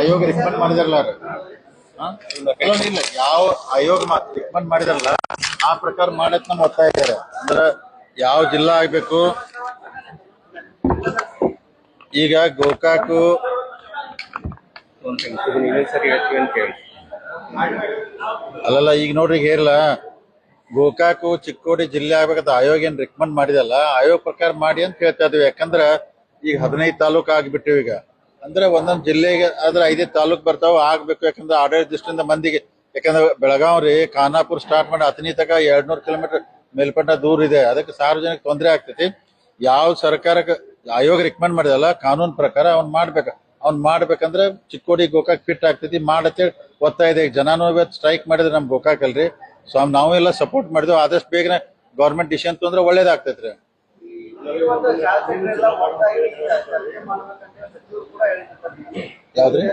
ಆಯೋಗ ರಿಕಮೆಂಡ್ ಮಾಡಿದಾರಲ್ಲ ಇಲ್ಲ ಯಾವ ಆಯೋಗ ರಿಕಮೆಂಡ್ ಮಾಡಿದಾರಲ್ಲ, ಆ ಪ್ರಕಾರ ಮಾಡಕ್ ನಮ್ಮ ಒತ್ತಾಯ ಇದ್ದಾರೆ. ಅಂದ್ರೆ ಯಾವ ಜಿಲ್ಲಾ ಆಗ್ಬೇಕು? ಈಗ ಗೋಕಾಕು ಅಲ್ಲಲ್ಲ, ಈಗ ನೋಡ್ರಿ, ಈಗ ಹೇಳಲ್ಲ ಗೋಕಾಕು ಚಿಕ್ಕೋಡಿ ಜಿಲ್ಲೆ ಆಗ್ಬೇಕಂತ ಆಯೋಗ ಏನ್ ರಿಕಮೆಂಡ್ ಮಾಡಿದಲ್ಲ, ಆಯೋಗ ಪ್ರಕಾರ ಮಾಡಿ ಅಂತ ಹೇಳ್ತಾ ಇದ್ವಿ. ಯಾಕಂದ್ರ ಈಗ ಹದಿನೈದು ತಾಲೂಕು ಆಗ್ಬಿಟ್ಟಿವಿ ಈಗ. ಅಂದ್ರೆ ಒಂದೊಂದ್ ಜಿಲ್ಲೆಗೆ ಆದ್ರೆ ಐದೇ ತಾಲೂಕ್ ಬರ್ತಾವ ಆಗ್ಬೇಕು ಯಾಕಂದ್ರೆ ಆಡಳಿತ ದೃಷ್ಟಿಯಿಂದ ಮಂದಿಗೆ ಯಾಕಂದ್ರೆ ಬೆಳಗಾವ್ ರೀ ಖಾನಾಪುರ್ ಸ್ಟಾರ್ಟ್ ಮಾಡಿ ಅತನಿ ತಕ ಎರಡ್ನೂರ್ ಕಿಲೋಮೀಟರ್ ಮೇಲ್ಪಟ್ಟ ದೂರ ಇದೆ ಅದಕ್ಕೆ ಸಾರ್ವಜನಿಕ ತೊಂದರೆ ಆಗ್ತೈತಿ ಯಾವ ಸರ್ಕಾರಕ್ಕೆ ಆಯೋಗ ರಿಕಮೆಂಡ್ ಮಾಡಿದಲ್ಲ ಕಾನೂನು ಪ್ರಕಾರ ಅವ್ನ್ ಮಾಡ್ಬೇಕು ಅವ್ನ್ ಮಾಡ್ಬೇಕಂದ್ರೆ ಚಿಕ್ಕೋಡಿ ಗೋಕಾಕ್ ಫಿಟ್ ಆಗ್ತೈತಿ ಮಾಡತ್ತೇಳಿ ಒತ್ತಾಯ ಇದೆ ಜನಾನು ಸ್ಟ್ರೈಕ್ ಮಾಡಿದ್ರೆ ನಮ್ ಗೋಕಾಕ್ ಅಲ್ರಿ ಸೊ ನಾವು ಎಲ್ಲ ಸಪೋರ್ಟ್ ಮಾಡಿದ್ವಿ ಆದಷ್ಟು ಬೇಗನೆ ಗೌರ್ಮೆಂಟ್ ಡಿಸಿಷನ್ ತೊಂದ್ರೆ ಒಳ್ಳೇದಾಗ್ತೈತ್ರಿ ಯಾವ್ದ್ರಿ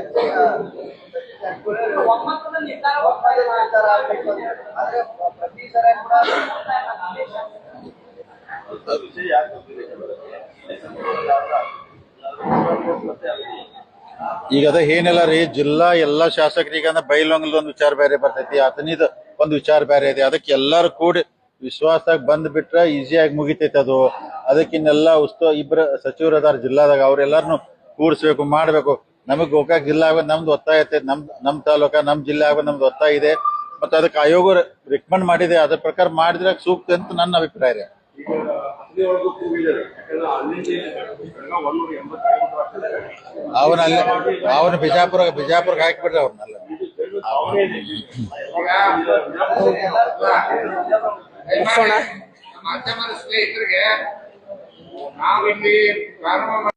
ಈಗ ಅದ ಏನಿಲ್ಲ ರೀ, ಜಿಲ್ಲಾ ಎಲ್ಲಾ ಶಾಸಕರಿಗೆ ಅಂದ್ರೆ ಬೈಲೊಂಗಲ್ ಒಂದು ವಿಚಾರ ಬೇರೆ ಬರ್ತೈತಿ, ಆತನಿದ್ ಒಂದು ವಿಚಾರ ಬೇರೆ ಇದೆ. ಅದಕ್ಕೆ ಎಲ್ಲಾರು ಕೂಡಿ ವಿಶ್ವಾಸದಾಗ ಬಂದ್ ಬಿಟ್ರೆ ಈಸಿಯಾಗಿ ಮುಗಿತೈತಿ ಅದು. ಅದಕ್ಕೆ ಇನ್ನೆಲ್ಲ ಉಸ್ತುವ ಇಬ್ರ ಸಚಿವರು ಅದಾರ ಜಿಲ್ಲಾದಾಗ ಅವ್ರೆಲ್ಲಾರನು ಕೂಡಿಸ್ಬೇಕು, ಮಾಡ್ಬೇಕು. ನಮಗ್ ಗೋಕಾಕ್ ಜಿಲ್ಲಾ ನಮ್ದು ಒತ್ತಾಯ ಐತೆ, ನಮ್ ನಮ್ ತಾಲೂಕ, ನಮ್ ಜಿಲ್ಲೆ ಆಗ ನಮ್ದು ಒತ್ತಾಯ ಇದೆ. ಮತ್ತೆ ಅದಕ್ಕೆ ಆಯೋಗ ರಿಕಮೆಂಡ್ ಮಾಡಿದೆ, ಅದ್ರ ಪ್ರಕಾರ ಮಾಡಿದ್ರೆ ಸೂಕ್ತ ಅಂತ ನನ್ನ ಅಭಿಪ್ರಾಯ ರೀ. ಅವನ ಅಲ್ಲಿ, ಅವನ ಬಿಜಾಪುರ, ಬಿಜಾಪುರಕ್ಕೆ ಹಾಕಿಬಿಟ್ರೆ ಅವ್ರನ್ನೆಲ್ಲ ಸ್ನೇಹಿತರಿಗೆ ನಾವಿಲ್ಲಿ ಪ್ರಾರಂಭ